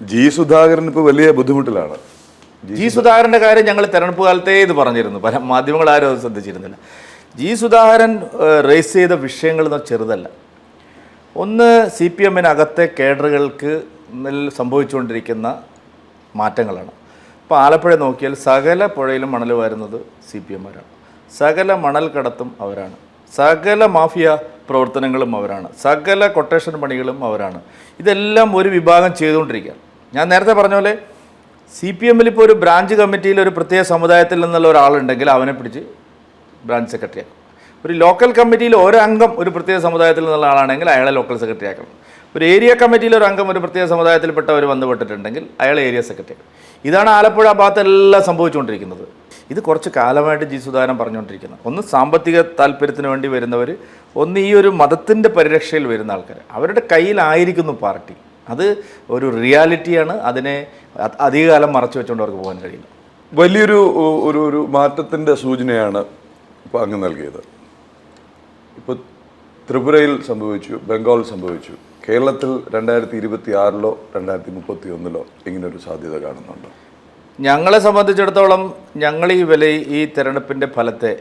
G Sudhakaran ഇപ്പോൾ വലിയ ബുദ്ധിമുട്ടിലാണ്. G സുധാകരന്റെ കാര്യം ഞങ്ങൾ തെരഞ്ഞെടുപ്പ് കാലത്തേ ഇത് പറഞ്ഞിരുന്നു. പല മാധ്യമങ്ങൾ ആരും അത് ശ്രദ്ധിച്ചിരുന്നില്ല. ജി സുധാകരൻ റേസ് ചെയ്ത വിഷയങ്ങൾ എന്ന് ചെറുതല്ല. ഒന്ന് സി പി എമ്മിനകത്തെ കേഡറുകൾക്ക് സംഭവിച്ചുകൊണ്ടിരിക്കുന്ന മാറ്റങ്ങളാണ്. ഇപ്പോൾ ആലപ്പുഴ നോക്കിയാൽ സകല പുഴയിലും മണൽ വരുന്നത് സി പി എമ്മാരാണ്. സകല മണൽ കടത്തും അവരാണ്. സകല മാഫിയ പ്രവർത്തനങ്ങളും അവരാണ്. സകല കൊട്ടേഷൻ പണികളും അവരാണ്. ഇതെല്ലാം ഒരു വിഭാഗം ചെയ്തുകൊണ്ടിരിക്കുകയാണ്. ഞാൻ നേരത്തെ പറഞ്ഞ പോലെ സി പി എമ്മിൽ ഇപ്പോൾ ഒരു ബ്രാഞ്ച് കമ്മിറ്റിയിൽ ഒരു പ്രത്യേക സമുദായത്തിൽ നിന്നുള്ള ഒരാളുണ്ടെങ്കിൽ അവനെ പിടിച്ച് ബ്രാഞ്ച് സെക്രട്ടറി ആക്കും. ഒരു ലോക്കൽ കമ്മിറ്റിയിൽ ഒരു അംഗം ഒരു പ്രത്യേക സമുദായത്തിൽ നിന്നുള്ള ആളാണെങ്കിൽ അയാളെ ലോക്കൽ സെക്രട്ടറി ആക്കണം. ഒരു ഏരിയ കമ്മിറ്റിയിൽ ഒരു അംഗം ഒരു പ്രത്യേക സമുദായത്തിൽപ്പെട്ടവർ വന്നുപെട്ടിട്ടുണ്ടെങ്കിൽ അയാൾ ഏരിയ സെക്രട്ടറി ഇതാണ് ആലപ്പുഴ ഭാഗത്തെല്ലാം സംഭവിച്ചുകൊണ്ടിരിക്കുന്നത്. ഇത് കുറച്ച് കാലമായിട്ട് ജി സുധാകരൻ പറഞ്ഞുകൊണ്ടിരിക്കുന്നത് ഒന്ന് സാമ്പത്തിക താല്പര്യത്തിന് വേണ്ടി വരുന്നവർ ഒന്ന് ഈ ഒരു മതത്തിന്റെ പരിരക്ഷയിൽ വരുന്ന ആൾക്കാർ അവരുടെ കയ്യിലായിരിക്കുന്നു പാർട്ടി. അത് ഒരു റിയാലിറ്റിയാണ് അതിനെ അധികകാലം മറച്ചു വെച്ചുകൊണ്ട് അവർക്ക് പോകാൻ കഴിയില്ല വലിയൊരു ഒരു ഒരു മാറ്റത്തിന്റെ സൂചനയാണ് ഇപ്പോൾ അങ്ങ് നൽകിയത്. ഇപ്പോൾ ത്രിപുരയിൽ സംഭവിച്ചു ബംഗാൾ സംഭവിച്ചു. കേരളത്തിൽ രണ്ടായിരത്തി ഇരുപത്തി ആറിലോ രണ്ടായിരത്തി മുപ്പത്തി ഒന്നിലോ ഇങ്ങനൊരു സാധ്യത കാണുന്നുണ്ട്. ഞങ്ങളെ സംബന്ധിച്ചിടത്തോളം ഞങ്ങൾ ഈ വില ഈ തെരഞ്ഞെടുപ്പിന്റെ ഫലത്തെ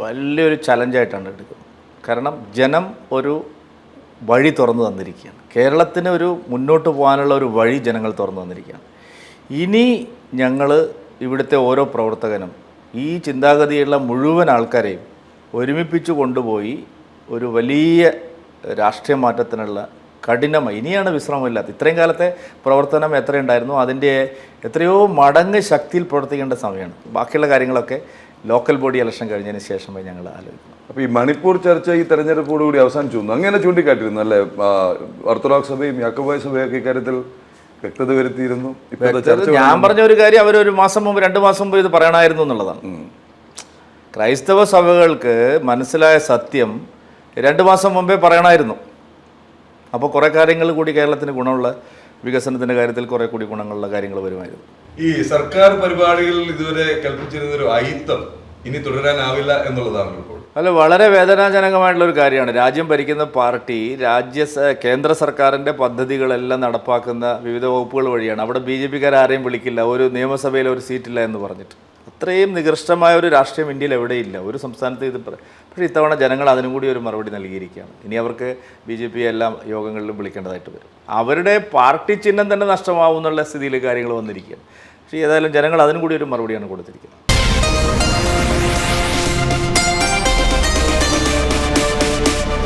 വലിയൊരു ചലഞ്ചായിട്ടാണ് എടുക്കുന്നത്. കാരണം ജനം ഒരു വഴി തുറന്നു തന്നിരിക്കുകയാണ്. കേരളത്തിന് ഒരു മുന്നോട്ട് പോകാനുള്ള ഒരു വഴി ജനങ്ങൾ തുറന്നു തന്നിരിക്കുകയാണ്. ഇനി ഞങ്ങൾ ഇവിടുത്തെ ഓരോ പ്രവർത്തകനും ഈ ചിന്താഗതിയുള്ള മുഴുവൻ ആൾക്കാരെയും ഒരുമിപ്പിച്ച് കൊണ്ടുപോയി ഒരു വലിയ രാഷ്ട്രീയ മാറ്റത്തിനുള്ള കഠിനമായി ഇനിയാണ് വിശ്രമമില്ലാത്ത. ഇത്രയും കാലത്തെ പ്രവർത്തനം എത്രയുണ്ടായിരുന്നു? അതിന്റെ എത്രയോ മടങ്ങ് ശക്തിയിൽ പ്രവർത്തിക്കേണ്ട സമയമാണ്. ബാക്കിയുള്ള കാര്യങ്ങളൊക്കെ ലോക്കൽ ബോഡി ഇലക്ഷൻ കഴിഞ്ഞതിന് ശേഷമേ ഞങ്ങൾ ആലോചിക്കുന്നു അപ്പോൾ ഈ മണിപ്പൂർ ചർച്ച ഈ തെരഞ്ഞെടുപ്പോടുകൂടി അവസാനിച്ചു അങ്ങനെ ചൂണ്ടിക്കാട്ടിരുന്നു അല്ലേ? ഓർത്തഡോക്സ് സഭയും യാക്കോബായ സഭയൊക്കെ ഇക്കാര്യത്തിൽ വ്യക്തത വരുത്തിയിരുന്നു. ഞാൻ പറഞ്ഞ ഒരു കാര്യം അവർ ഒരു മാസം മുമ്പ് രണ്ട് മാസം മുമ്പ് ഇത് പറയണമായിരുന്നു എന്നുള്ളതാണ്. ക്രൈസ്തവ സഭകൾക്ക് മനസ്സിലായ സത്യം രണ്ട് മാസം മുമ്പേ പറയണമായിരുന്നു. അപ്പോൾ കുറേ കാര്യങ്ങൾ കൂടി കേരളത്തിന് ഗുണമുള്ള വികസനത്തിന്റെ കാര്യത്തിൽ കുറേ കൂടി ഗുണങ്ങളുള്ള കാര്യങ്ങൾ വരുമായിരുന്നു. ഈ സർക്കാർ പരിപാടികളിൽ ഇതുവരെ കൽപ്പിച്ചിരുന്ന ഒരു അയിത്തം ഇനി തുടരാനാവില്ല എന്നുള്ളതാണ് ഇപ്പോൾ അല്ല വളരെ വേദനാജനകമായിട്ടുള്ള ഒരു കാര്യമാണ്. രാജ്യം ഭരിക്കുന്ന പാർട്ടി രാജ്യ കേന്ദ്ര സർക്കാരിന്റെ പദ്ധതികളെല്ലാം നടപ്പാക്കുന്ന വിവിധ വകുപ്പുകൾ വഴിയാണ്. അവിടെ ബി ജെ പിക്കാർ ആരെയും വിളിക്കില്ല. ഒരു നിയമസഭയിൽ ഒരു സീറ്റില്ല എന്ന് പറഞ്ഞിട്ട്. അത്രയും നികൃഷ്ടമായ ഒരു രാഷ്ട്രീയം ഇന്ത്യയിൽ എവിടെയില്ല. ഒരു സംസ്ഥാനത്ത് ഇത് പക്ഷേ ഇത്തവണ ജനങ്ങൾ അതിനും കൂടി ഒരു മറുപടി നൽകിയിരിക്കുകയാണ്. ഇനി അവർക്ക് ബി ജെ പി എല്ലാ യോഗങ്ങളിലും വിളിക്കേണ്ടതായിട്ട് വരും. അവരുടെ പാർട്ടി ചിഹ്നം തന്നെ നഷ്ടമാവും എന്നുള്ള സ്ഥിതിയിൽ കാര്യങ്ങൾ വന്നിരിക്കുകയാണ്. പക്ഷേ ഏതായാലും ജനങ്ങൾ അതിനും കൂടി ഒരു മറുപടിയാണ് കൊടുത്തിരിക്കുന്നത്.